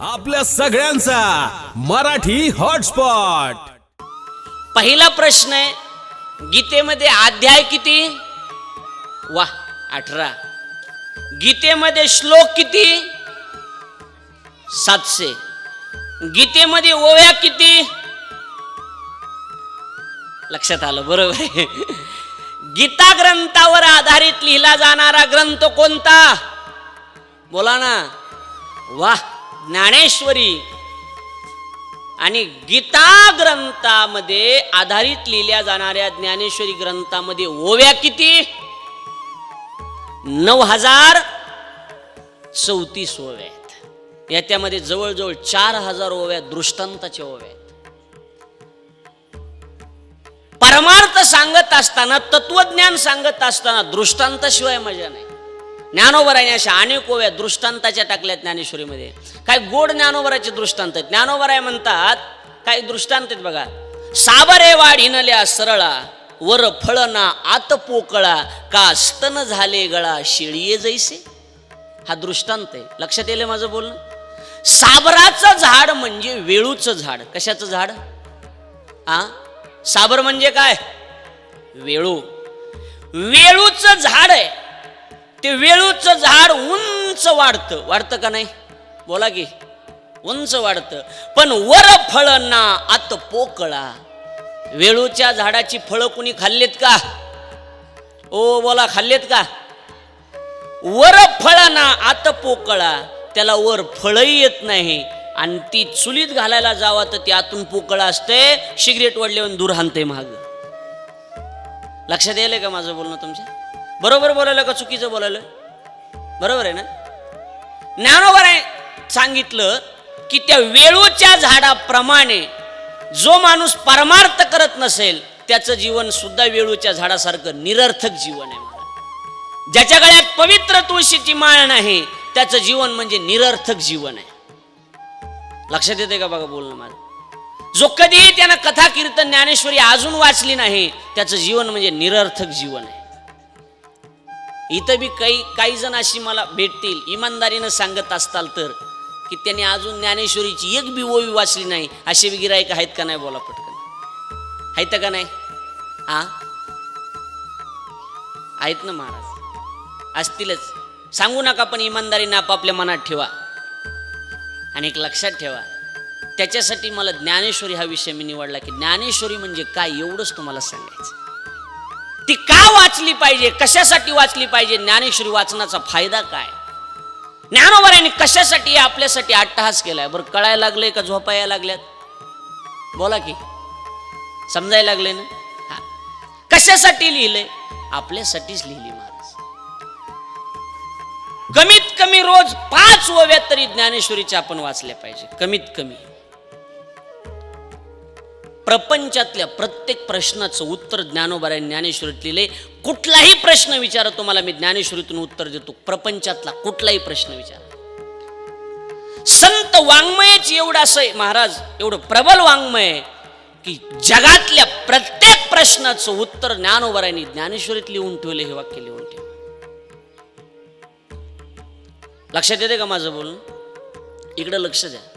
आपल्या सगळ्यांचा मराठी हॉटस्पॉट. पहिला प्रश्न आहे गीतेमध्ये अध्याय किती? वा अठरा. गीतेमध्ये श्लोक किती? सातशे. गीतेमध्ये ओव्या किती? लक्षात आलं बरोबर आहे. गीता ग्रंथावर आधारित लिहिला जाणारा ग्रंथ कोणता? बोला ना. वा ज्ञानेश्वरी आणि गीता ग्रंथामध्ये आधारित लिहिल्या जाणाऱ्या ज्ञानेश्वरी ग्रंथामध्ये ओव्या किती? नऊ हजार चौतीस ओव्या आहेत. याच्यामध्ये जवळजवळ चार हजार ओव्या दृष्टांताच्या ओव्या आहेत. परमार्थ सांगत असताना तत्वज्ञान सांगत असताना दृष्टांताशिवाय मजा नाही. ज्ञानोबराने अशा अनेक ओव्या दृष्टांताच्या टाकल्या ज्ञानेश्वरीमध्ये. काय गोड ज्ञानोबराचे दृष्टांत आहेत. ज्ञानोबराय म्हणतात काही दृष्टांत आहेत बघा. साबरे वाढिनल्या सरळा वर फळना आत पोकळा का स्तन झाले गळा शिळीये जैसे. हा दृष्टांत आहे. लक्षात येईल माझं बोलणं? साबराचं झाड म्हणजे वेळूचं झाड. कशाचं झाड? आ? साबर म्हणजे काय? वेळू. वेळूचं झाड आहे. ते वेळूचं झाड उंच वाढतं. वाढतं का नाही? बोला की. उंच वाढतं. पण वर फळ ना आत पोकळा. वेळूच्या झाडाची फळं कुणी खाल्लेत का? ओ बोला खाल्लेत का? वर फळना आत पोकळा. त्याला वर फळही येत नाही. आणि ती चुलीत घालायला जावा तर ती आतून पोकळा असते सिगरेट वडल्यावर दूर हानते महाग लक्षात यायलंय का माझं बोलणं तुमच्या? बरोबर बोलायला का चुकीचं बोलायलं? बरोबर आहे ना? ज्ञानोबर आहे सांगितलं की त्या वेळूच्या झाडाप्रमाणे जो माणूस परमार्थ करत नसेल त्याचं जीवन सुद्धा वेळूच्या झाडासारखं निरर्थक जीवन आहे ज्याच्या गळ्यात पवित्र तुळशीची माळ नाही त्याचं जीवन म्हणजे निरर्थक जीवन आहे. लक्षात येते का बघा बोलणं माझं? जो कधीही त्यानं कथा कीर्तन ज्ञानेश्वरी अजून वाचली नाही त्याचं जीवन म्हणजे निरर्थक जीवन आहे. इथं बी काही काही जण अशी मला भेटतील. इमानदारीनं सांगत असताल तर की त्यांनी अजून ज्ञानेश्वरीची एक बी ओवी वाचली नाही. असे बी गिरायक आहेत का नाही बोला पटकन. आहेत का नाही? हा आहेत ना महाराज. असतीलच. सांगू नका पण इमानदारीनं आपापल्या मनात ठेवा. आणि एक लक्षात ठेवा. त्याच्यासाठी मला ज्ञानेश्वरी हा विषय मी निवडला की ज्ञानेश्वरी म्हणजे काय एवढंच तुम्हाला सांगायचं. ती का वाचली पाहिजे? कशासाठी वाचली पाहिजे? ज्ञानेश्वरी वाचनाचा फायदा काय? ज्ञानोबऱ्याने कशासाठी आपल्यासाठी अट्टहास केलाय? बरं कळायला लागले का? झोपायला लागल्यात? बोला की. समजायला लागले ना? हा. कशासाठी लिहिलंय? आपल्यासाठीच लिहिली महाराज कमीत कमी रोज पाच ओव्यात तरी ज्ञानेश्वरीच्या आपण वाचल्या पाहिजे. कमीत कमी. प्रपंचातल्या प्रत्येक प्रश्नाचं उत्तर ज्ञानोबाराने ज्ञानेश्वरीत लिहिले. कुठलाही प्रश्न विचारा तुम्हाला मी ज्ञानेश्वरीतून उत्तर देतो. प्रपंचातला कुठलाही प्रश्न विचारा. संत वाङ्मयच एवढं असं महाराज एवढं प्रबल वाङ्मय की जगातल्या प्रत्येक प्रश्नाचं उत्तर ज्ञानोबारायनी ज्ञानेश्वरीत लिहून ठेवले हे वाक्य लिहून ठेवले लक्षात येते का माझं बोलून इकडं लक्ष द्या.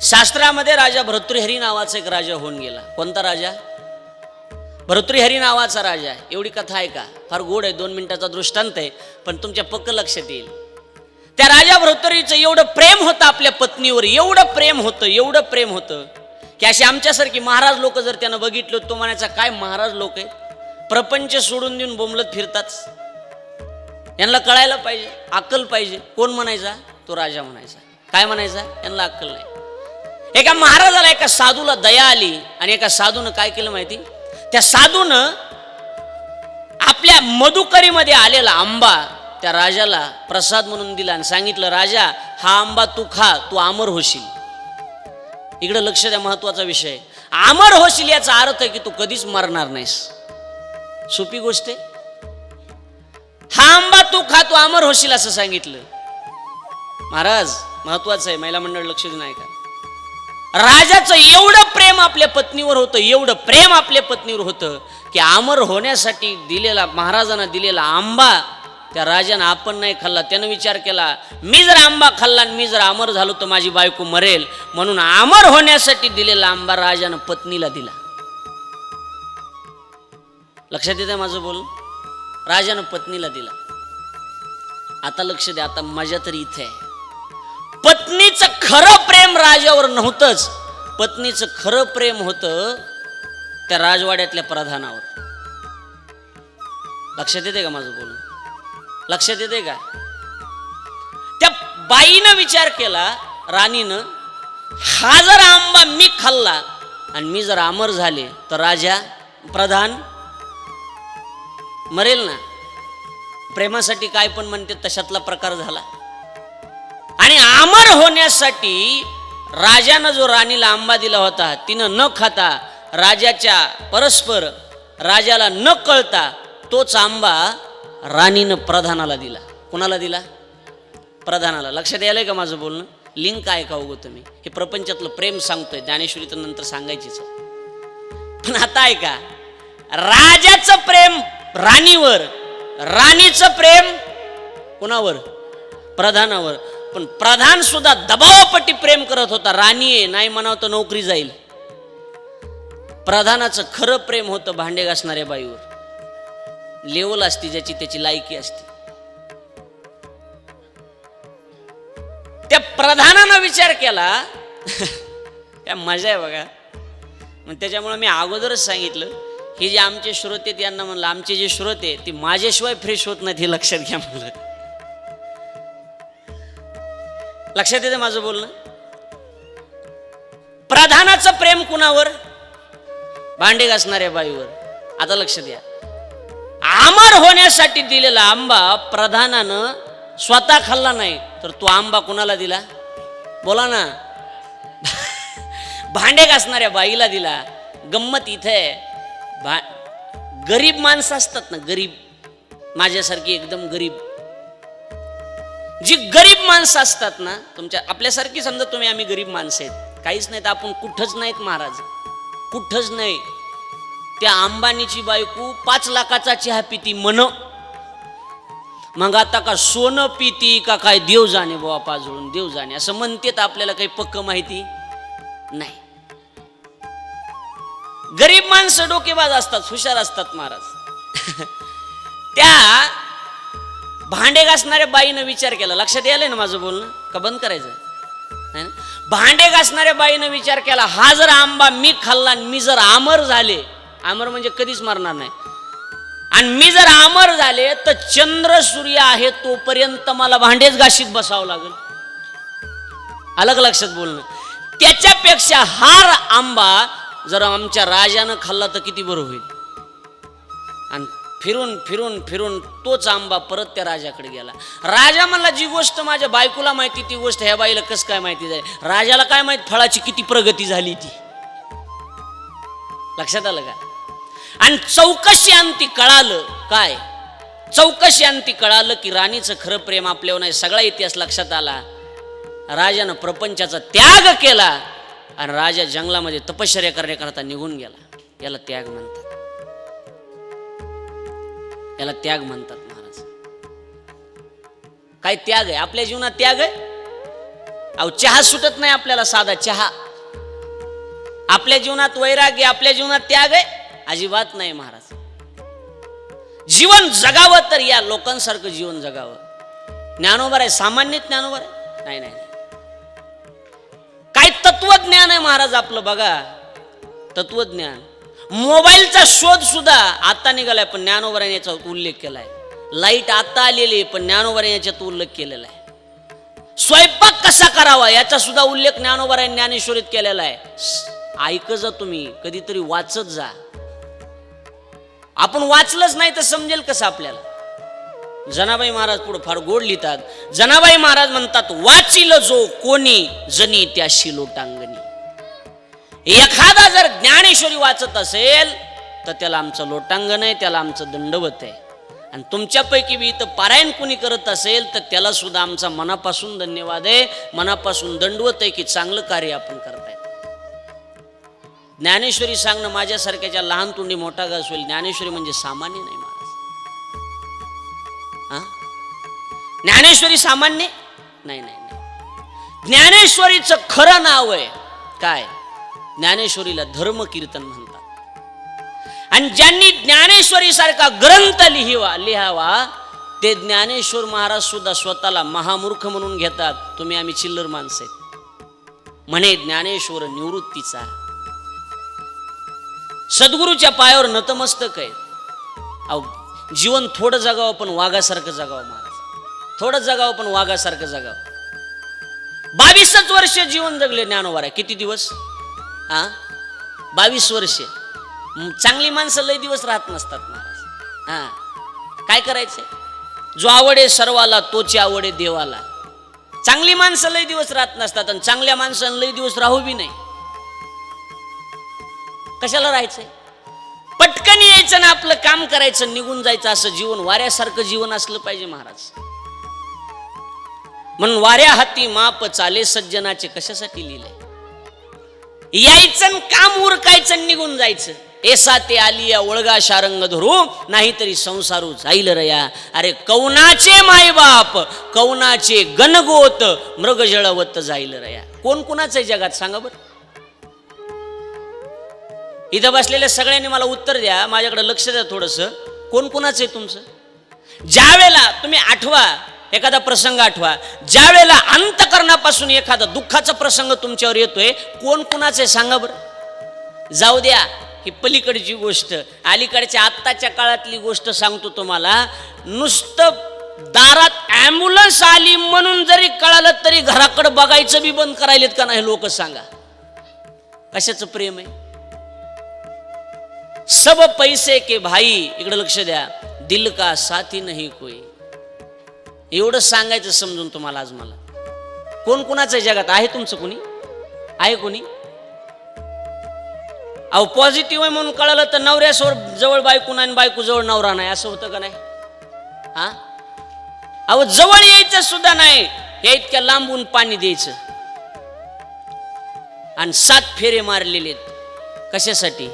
शास्त्रामध्ये राजा भर्तृहरी नावाचा एक राजा होऊन गेला. कोणता राजा? भर्तृहरी नावाचा राजा एवढी कथा आहे का? फार गोड आहे दोन मिनिटाचा दृष्टांत आहे पण तुमच्या पक्क लक्षात येईल. त्या राजा भर्तृहरीचं एवढं प्रेम होतं आपल्या पत्नीवर एवढं प्रेम होतं एवढं प्रेम होतं की अशी आमच्यासारखी महाराज लोक जर त्यानं बघितलं तो म्हणायचा काय महाराज लोक आहे प्रपंच सोडून देऊन बोंबलत फिरतात. यांना कळायला पाहिजे अक्कल पाहिजे. कोण म्हणायचा? तो राजा म्हणायचा. काय म्हणायचा? यांना अक्कल नाही. एका महाराजाला एका साधूला दया आली आणि एका साधूनं काय केलं माहिती? त्या साधूनं आपल्या मधुकरीमध्ये आलेला आंबा त्या राजाला प्रसाद म्हणून दिला आणि सांगितलं राजा हा आंबा तू खा तू अमर होशील. इकडं लक्ष द्या महत्त्वाचा विषय अमर होशील याचा अर्थ आहे की तू कधीच मरणार नाहीस. सोपी गोष्ट आहे. हा आंबा तू खा तू अमर होशील असं सांगितलं. महाराज महत्वाचं आहे. महिला मंडळ लक्ष देऊन ऐका. का राजाचं एवढं प्रेम आपल्या पत्नीवर होतं एवढं प्रेम आपल्या पत्नीवर होतं की अमर होण्यासाठी दिलेला महाराजांना दिलेला आंबा त्या राजानं आपण नाही खाल्ला त्यानं विचार केला मी जर आंबा खाल्ला आणि मी जर अमर झालो तर माझी बायको मरेल म्हणून अमर होण्यासाठी दिलेला आंबा राजानं पत्नीला दिला. लक्षात येते माझं बोल राजानं पत्नीला दिला. आता लक्ष द्या आता मजा तरी इथे आहे. पत्नीचं खरं प्रेम राजावर नव्हतंच. पत्नीचं खरं प्रेम होतं त्या राजवाड्यातल्या प्रधानावर. लक्षात येते का माझं बोलणं? लक्षात येते का? त्या बाईनं विचार केला राणीनं हा जर आंबा मी खाल्ला आणि मी जर अमर झाले तर राजा प्रधान मरेल ना? प्रेमासाठी काय पण म्हणते तशातला प्रकार झाला. आणि अमर होण्यासाठी राजानं जो राणीला आंबा दिला होता तिनं न खाता राजाच्या परस्पर राजाला न कळता तोच आंबा राणीनं प्रधानाला दिला. कोणाला दिला? प्रधानाला. लक्षात यायलंय का माझं बोलणं? लिंक काय का उगो तुम्ही? हे प्रपंचातलं प्रेम सांगतोय. ज्ञानेश्वरी तर नंतर सांगायचीच पण आता ऐका राजाचं प्रेम राणीवर राणीचं प्रेम कोणावर? प्रधानावर. पण प्रधान सुद्धा दबावापट्टी प्रेम करत होता. राणी आहे नाही म्हणावं तर नोकरी जाईल. प्रधानाचं खरं प्रेम होतं भांडे घासणाऱ्या बाईवर. लेवल असती ज्याची त्याची लायकी असते. त्या प्रधानानं विचार केला. त्या मजा आहे बघा. मग त्याच्यामुळे मी अगोदरच सांगितलं हे जे आमचे श्रोते आहेत यांना म्हणलं आमचे जे श्रोते ते माझ्याशिवाय फ्रेश होत नाहीत हे लक्षात घ्या म्हणलं. लक्षात येते माझं बोलणं? प्रधानाचं प्रेम कुणावर? भांडे घासणाऱ्या बाईवर. आता लक्ष द्या आमर होण्यासाठी दिलेला आंबा प्रधानानं स्वतः खाल्ला नाही. तर तो आंबा कुणाला दिला? बोला ना. भांडे घासणाऱ्या बाईला दिला. गंमत इथे भा गरीब माणसं असतात ना गरीब. माझ्यासारखी एकदम गरीब. जी गरीब माणसं असतात ना तुमच्या आपल्यासारखी समजा तुम्ही आम्ही गरीब माणसं आहेत. काहीच नाही तर आपण कुठंच नाहीत महाराज. कुठंच नाही. त्या अंबानीची बायको पाच लाखाचा चहा पिती मन मग आता का सोनं पिती का काय? देव जाणे बाबा पाजळून देव जाणे. असं म्हणते तर आपल्याला काही पक्क माहिती? नाही. गरीब माणसं डोकेबाज असतात हुशार असतात महाराज. त्या भांडे घासणाऱ्या बाईनं विचार केला. लक्षात यायलंय ना माझं बोलणं? का बंद करायचं? भांडे घासणाऱ्या बाईनं विचार केला हा जर आंबा मी खाल्ला आणि मी जर आमर झाले आमर म्हणजे कधीच मरणार नाही. आणि मी जर आमर झाले तर चंद्र सूर्य आहे तोपर्यंत मला भांडेच घाशीत बसावं लागेल. अलग लक्षात बोलणं. त्याच्यापेक्षा हार आंबा जर आमच्या राजानं खाल्ला तर किती बरं होईल? आणि फिरून फिरून फिरून तोच आंबा परत त्या राजाकडे गेला. राजा म्हणला जी गोष्ट माझ्या बायकोला माहिती ती गोष्ट ह्या बाईला कसं काय माहिती झाली? राजाला काय माहीत फळाची किती प्रगती झाली ती? लक्षात आलं का? आणि चौकशी अंती कळालं काय? चौकशी अंती कळालं की राणीचं खरं प्रेम आपल्यावर नाही सगळा इतिहास लक्षात आला. राजानं प्रपंचाचा त्याग केला आणि राजा जंगलामध्ये तपश्चर्या करण्याकरता निघून गेला. याला त्याग म्हणतात. याला त्याग म्हणतात महाराज. काय त्याग आहे? आपल्या जीवनात त्याग आहे? अहो चहा सुटत नाही आपल्याला साधा चहा. आपल्या जीवनात वैराग्य आपल्या जीवनात त्याग आहे? अजिबात नाही महाराज. जीवन जगावं तर या लोकांसारखं जीवन जगावं. ज्ञानोबर आहे? सामान्य ज्ञानोबर आहे? नाही नाही. काय तत्वज्ञान आहे महाराज आपलं बघा. तत्वज्ञान. मोबाईलचा शोध सुद्धा आता निघालाय पण ज्ञानोबराने याचा उल्लेख केलाय. लाइट आता आलेली पण ज्ञानोबराने याच्यात उल्लेख केलेला आहे. स्वयंपाक कसा करावा याचा सुद्धा उल्लेख ज्ञानोबराने ज्ञानेश्वरीत केलेला आहे. ऐक जा तुम्ही कधीतरी वाचत जा. आपण वाचलंच नाही तर समजेल कसं आपल्याला. जनाबाई महाराज पुढे फार गोड लिहितात. जनाबाई महाराज म्हणतात वाचिल जो कोणी जनी त्याशी लोटांगणी. एखादा जर ज्ञानेश्वरी वाचत असेल तर त्याला आमचं लोटांगण आहे त्याला आमचं दंडवत आहे. आणि तुमच्यापैकी बी इथं पारायण कुणी करत असेल तर त्याला सुद्धा आमचा मनापासून धन्यवाद आहे. मनापासून दंडवत आहे की चांगलं कार्य आपण करताय. ज्ञानेश्वरी सांगणं माझ्यासारख्याच्या लहान तुंडी मोठा घास होईल ज्ञानेश्वरी म्हणजे सामान्य नाही महाराज ज्ञानेश्वरी सामान्य? नाही नाही नाही. ज्ञानेश्वरीचं खरं नाव आहे. काय? ज्ञानेश्वरीला धर्म कीर्तन म्हणतात. आणि ज्यांनी ज्ञानेश्वरी सारखा ग्रंथ लिहिवा लिहावा ते ज्ञानेश्वर महाराज सुद्धा स्वतःला महामूर्ख म्हणून घेतात. तुम्ही आम्ही चिल्लर माणसे म्हणे ज्ञानेश्वर निवृत्तीचा. सद्गुरूच्या पायावर नतमस्तक आहे. अहो जीवन थोडं जगावं पण वाघासारखं जगावं महाराज. थोडं जगावं पण वाघासारखं जगावं. बावीसच वर्ष जीवन जगले ज्ञानोबारा किती दिवस? हा? बावीस वर्षे. चांगली माणसं लय दिवस राहत नसतात महाराज. हा. काय करायचंय जो आवडे सर्वाला तोची आवडे देवाला. चांगली माणसं लय दिवस राहत नसतात आणि चांगल्या माणसं लय दिवस राहू बी नाही. कशाला राहायचंय? पटकन यायचं ना आपलं काम करायचं निघून जायचं. असं जीवन वाऱ्यासारखं जीवन असलं पाहिजे महाराज. म्हणून वाऱ्या हाती माप चाले सज्जनाचे कशासाठी लिहिले? यायचं न काम उरकायचं निघून जायचं. एसा ते आलिया ओळगा शारंग धरू नाहीतरी संसारू जाईल रया. अरे कौनाचे मायबाप कौनाचे गणगोत मृग जळवत जाईल रया. कोण कोणाचं आहे जगात? सांगा बरं. इथं बसलेल्या सगळ्यांनी मला उत्तर द्या माझ्याकडे लक्ष द्या थोडंसं. कोण कोणाचं आहे तुमचं? ज्या वेळेला तुम्ही आठवा एखादा प्रसंग आठवा. ज्या वेळेला अंतकरणापासून एखादा दुःखाचा प्रसंग तुमच्यावर येतोय कोण कुणाचं आहे सांगा बरं. जाऊ द्या ही पलीकडची गोष्ट अलीकडच्या आत्ताच्या काळातली गोष्ट सांगतो तुम्हाला. नुसतं दारात ॲम्ब्युलन्स आली म्हणून जरी कळालं तरी घराकडे बघायचं बी बंद करायलेत का नाही लोक सांगा. कशाचं प्रेम आहे? सब पैसे के भाई इकडे लक्ष द्या. दिल का साथी नाही कोई. एवढं सांगायचं समजून तुम्हाला आज मला. कोण कुणाचं जगात? आहे तुमचं कोणी? आहे कोणी? अहो पॉझिटिव्ह आहे म्हणून कळालं तर नवऱ्यासोर जवळ बायको नाही आणि बायको जवळ नवरा नाही. असं होतं का नाही? हा? अहो जवळ यायचं सुद्धा नाही. या इतक्या लांबून पाणी द्यायचं. आणि सात फेरे मारलेले आहेत. कशासाठी?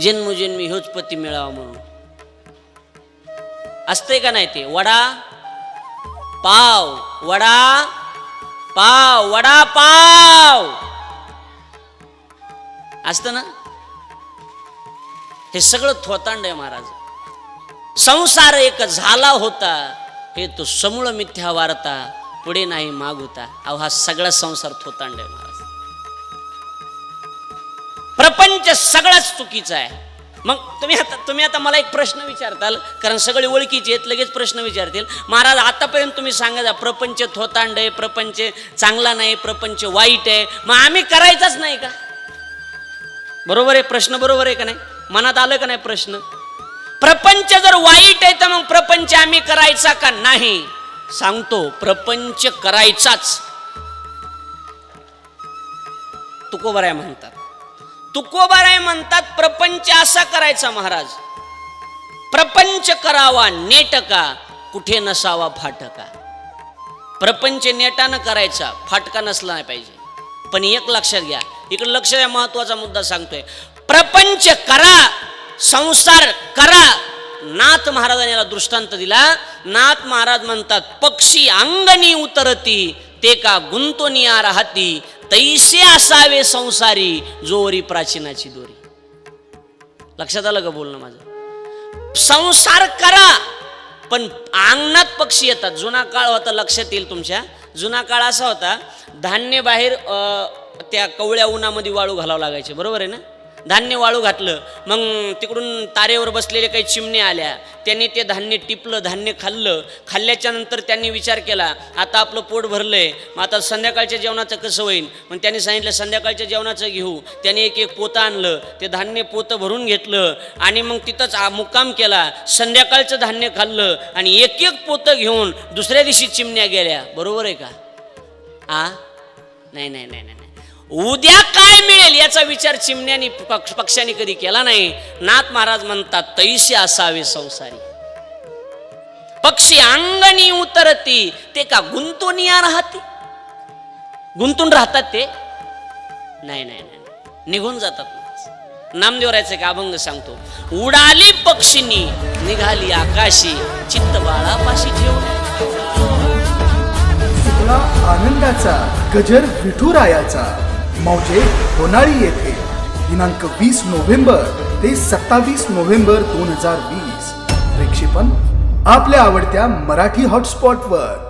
जन्मजन्मी ह्योच पती मिळावा म्हणून. असतंय का नाही ते? वडा पाव वडा पाव वडा पाव. असतं ना? हे सगळं थोतांड आहे महाराज. संसार एक झाला होता हे तो समूळ मिथ्या वारता पुढे नाही माग होता अहो हा सगळा संसार थोतांड आहे महाराज. प्रपंच सगळाच चुकीचा आहे. मग तुम्ही आता तुम्ही आता मला एक प्रश्न विचारताल कारण सगळे ओळखीचे आहेत लगेच प्रश्न विचारतील. महाराज आतापर्यंत तुम्ही सांगा जा प्रपंच थोतांड आहे प्रपंच चांगला नाही प्रपंच वाईट आहे. मग आम्ही करायचाच नाही का? बरोबर आहे प्रश्न बरोबर आहे का नाही? मनात आलं का नाही प्रश्न? प्रपंच जर वाईट आहे तर मग प्रपंच आम्ही करायचा का नाही? सांगतो प्रपंच करायचाच. तुकोबऱ्या म्हणतात. तुकोबाराय म्हणतात प्रपंच असा करायचा महाराज. प्रपंच करावा नेटका कुठे नसावा फाटका. प्रपंच नेटानं करायचा फाटका नसला नाही पाहिजे. पण एक लक्षात घ्या इकडे लक्ष द्या महत्त्वाचा मुद्दा सांगतोय. प्रपंच करा संसार करा. नाथ महाराजांनी याला दृष्टांत दिला. नाथ महाराज म्हणतात पक्षी अंगणी उतरती ते का गुंतोनिया राहती तैसे असावे संसारी जोरी प्राचीनाची दोरी. लक्षात आलं का बोलणं माझं? संसार करा पण अंगणात पक्षी येतात. जुना काळ होता लक्षात येईल तुमच्या. जुना काळ असा होता धान्य बाहेर त्या कवळ्या उन्हामध्ये वाळू घालावं लागायचे. बरोबर आहे ना? धान्य वाळू घातलं. मग तिकडून तारेवर बसलेले काही चिमणे आल्या. त्यांनी ते धान्य टिपलं धान्य खाल्लं. खाल्ल्याच्या नंतर त्यांनी विचार केला आता आपलं पोट भरलंय. मग आता संध्याकाळच्या जेवणाचं कसं होईल मग त्यांनी सांगितलं संध्याकाळच्या जेवणाचं घेऊ. त्याने एक एक पोतं आणलं. ते धान्य पोतं भरून घेतलं. आणि मग तिथंच मुक्काम केला. संध्याकाळचं धान्य खाल्लं आणि एक एक पोतं घेऊन दुसऱ्या दिवशी चिमण्या गेल्या. बरोबर आहे का? आ? नाही नाही नाही नाही. उद्या काय मिळेल याचा विचार चिमण्याने पक्ष पक्षाने कधी केला नाही. नाथ महाराज म्हणतात तैसे असावे संसारी. पक्षी अंगणी उतरती ते का गुंतून या राहते? गुंतून राहतात ते? नाही नाही नाही निघून जातात नामदेवरायचं का अभंग सांगतो. उडाली पक्षीनी निघाली आकाशी चित्त बाळापाशी ठेवून. आनंदाचा गजर विठुरायाचा. मौजे होनाळी येथे. दिनांक वीस नोव्हेंबर ते सत्तावीस नोव्हेंबर दोन हजार वीस. प्रक्षेपण आपल्या आवडत्या मराठी हॉटस्पॉटवर